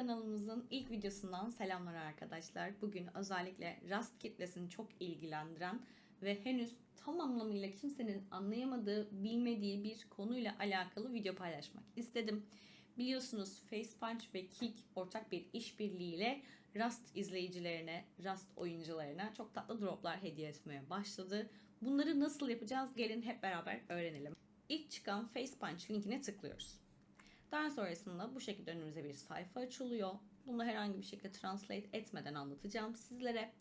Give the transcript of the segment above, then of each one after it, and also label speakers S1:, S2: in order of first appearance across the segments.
S1: kanalımızın ilk videosundan selamlar arkadaşlar. Bugün özellikle Rust kitlesini çok ilgilendiren ve henüz tam anlamıyla kimsenin anlayamadığı, bilmediği bir konuyla alakalı video paylaşmak istedim. Biliyorsunuz FacePunch ve Kik ortak bir işbirliğiyle Rust izleyicilerine, Rust oyuncularına çok tatlı droplar hediye etmeye başladı. Bunları nasıl yapacağız? Gelin hep beraber öğrenelim. İlk çıkan FacePunch linkine tıklıyoruz. Daha sonrasında bu şekilde önümüze bir sayfa açılıyor. Bunu herhangi bir şekilde translate etmeden anlatacağım sizlere.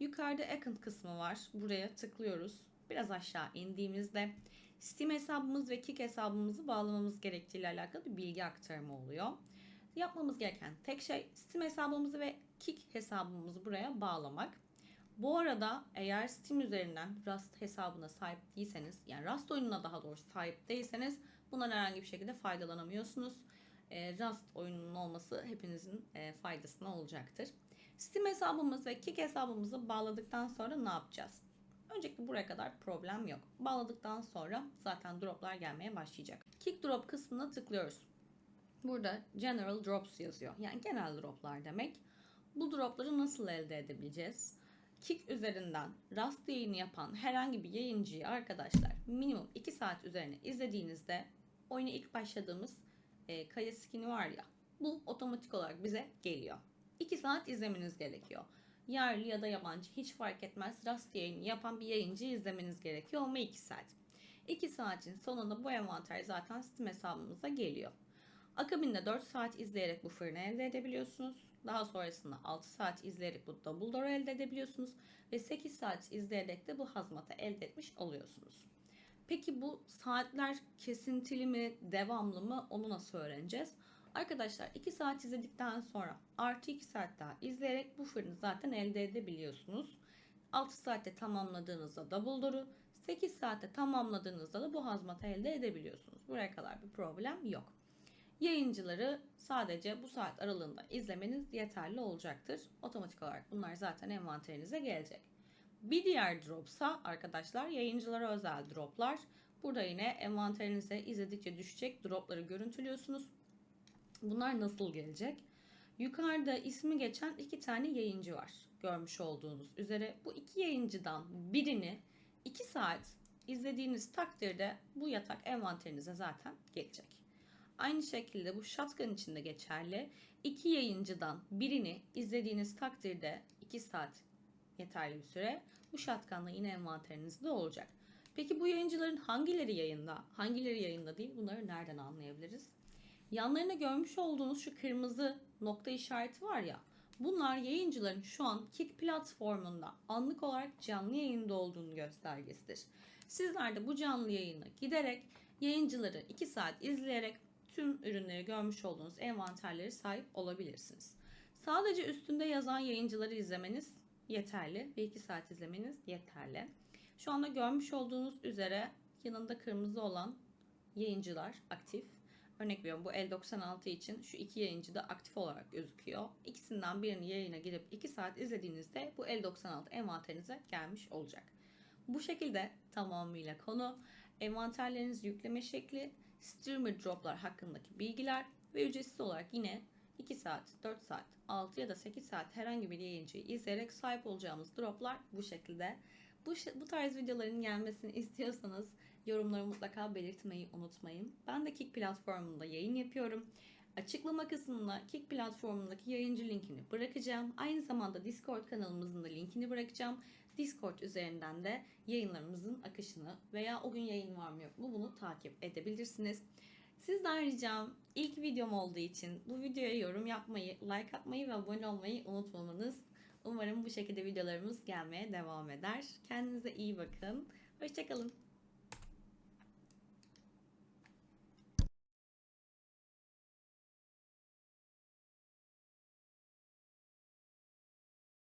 S1: Yukarıda account kısmı var. Buraya tıklıyoruz. Biraz aşağı indiğimizde Steam hesabımız ve Kik hesabımızı bağlamamız gerektiğiyle alakalı bir bilgi aktarımı oluyor. Yapmamız gereken tek şey Steam hesabımızı ve Kik hesabımızı buraya bağlamak. Bu arada eğer Steam üzerinden Rust hesabına sahip değilseniz, yani Rust oyununa daha doğrusu sahip değilseniz bundan herhangi bir şekilde faydalanamıyorsunuz. E, Rust oyununun olması hepinizin e, faydasına olacaktır. Steam hesabımız ve Kik hesabımızı bağladıktan sonra ne yapacağız? Öncelikle buraya kadar problem yok. Bağladıktan sonra zaten droplar gelmeye başlayacak. Kick drop kısmına tıklıyoruz. Burada general drops yazıyor. Yani genel droplar demek. Bu dropları nasıl elde edebileceğiz? Kick üzerinden Rust yayını yapan herhangi bir yayıncıyı arkadaşlar minimum 2 saat üzerine izlediğinizde oyuna ilk başladığımız e, kaya skin'i var ya bu otomatik olarak bize geliyor. 2 saat izlemeniz gerekiyor. Yerli ya da yabancı hiç fark etmez Rust yayını yapan bir yayıncı izlemeniz gerekiyor ama 2 saat. 2 saatin sonunda bu envanter zaten Steam hesabımıza geliyor. Akabinde 4 saat izleyerek bu fırını elde edebiliyorsunuz. Daha sonrasında 6 saat izleyerek bu double elde edebiliyorsunuz. Ve 8 saat izleyerek de bu hazmatı elde etmiş oluyorsunuz. Peki bu saatler kesintili mi, devamlı mı onu nasıl öğreneceğiz? Arkadaşlar 2 saat izledikten sonra artı 2 saat daha izleyerek bu fırını zaten elde edebiliyorsunuz. 6 saatte tamamladığınızda double door'u, 8 saatte tamamladığınızda da bu hazmatı elde edebiliyorsunuz. Buraya kadar bir problem yok. Yayıncıları sadece bu saat aralığında izlemeniz yeterli olacaktır. Otomatik olarak bunlar zaten envanterinize gelecek. Bir diğer dropsa arkadaşlar yayıncılara özel droplar. Burada yine envanterinize izledikçe düşecek dropları görüntülüyorsunuz. Bunlar nasıl gelecek? Yukarıda ismi geçen iki tane yayıncı var. Görmüş olduğunuz üzere bu iki yayıncıdan birini 2 saat izlediğiniz takdirde bu yatak envanterinize zaten gelecek. Aynı şekilde bu shotgun için de geçerli. İki yayıncıdan birini izlediğiniz takdirde 2 saat yeterli bir süre bu shotgunla yine envanterinizde olacak. Peki bu yayıncıların hangileri yayında, hangileri yayında değil bunları nereden anlayabiliriz? Yanlarında görmüş olduğunuz şu kırmızı nokta işareti var ya bunlar yayıncıların şu an Kick platformunda anlık olarak canlı yayında olduğunu göstergesidir. Sizler de bu canlı yayına giderek yayıncıları 2 saat izleyerek tüm ürünleri görmüş olduğunuz envanterleri sahip olabilirsiniz. Sadece üstünde yazan yayıncıları izlemeniz yeterli ve 2 saat izlemeniz yeterli. Şu anda görmüş olduğunuz üzere yanında kırmızı olan yayıncılar aktif. Örnek veriyorum bu L96 için şu iki yayıncı da aktif olarak gözüküyor. İkisinden birini yayına girip 2 saat izlediğinizde bu L96 envanterinize gelmiş olacak. Bu şekilde tamamıyla konu envanterleriniz yükleme şekli, streamer droplar hakkındaki bilgiler ve ücretsiz olarak yine 2 saat, 4 saat, 6 ya da 8 saat herhangi bir yayıncıyı izleyerek sahip olacağımız droplar bu şekilde. Bu, bu tarz videoların gelmesini istiyorsanız yorumları mutlaka belirtmeyi unutmayın. Ben de Kick platformunda yayın yapıyorum. Açıklama kısmına Kick platformundaki yayıncı linkini bırakacağım. Aynı zamanda Discord kanalımızın da linkini bırakacağım. Discord üzerinden de yayınlarımızın akışını veya o gün yayın var mı yok mu bunu takip edebilirsiniz. Sizden ricam ilk videom olduğu için bu videoya yorum yapmayı, like atmayı ve abone olmayı unutmamanız. Umarım bu şekilde videolarımız gelmeye devam eder. Kendinize iyi bakın. Hoşçakalın.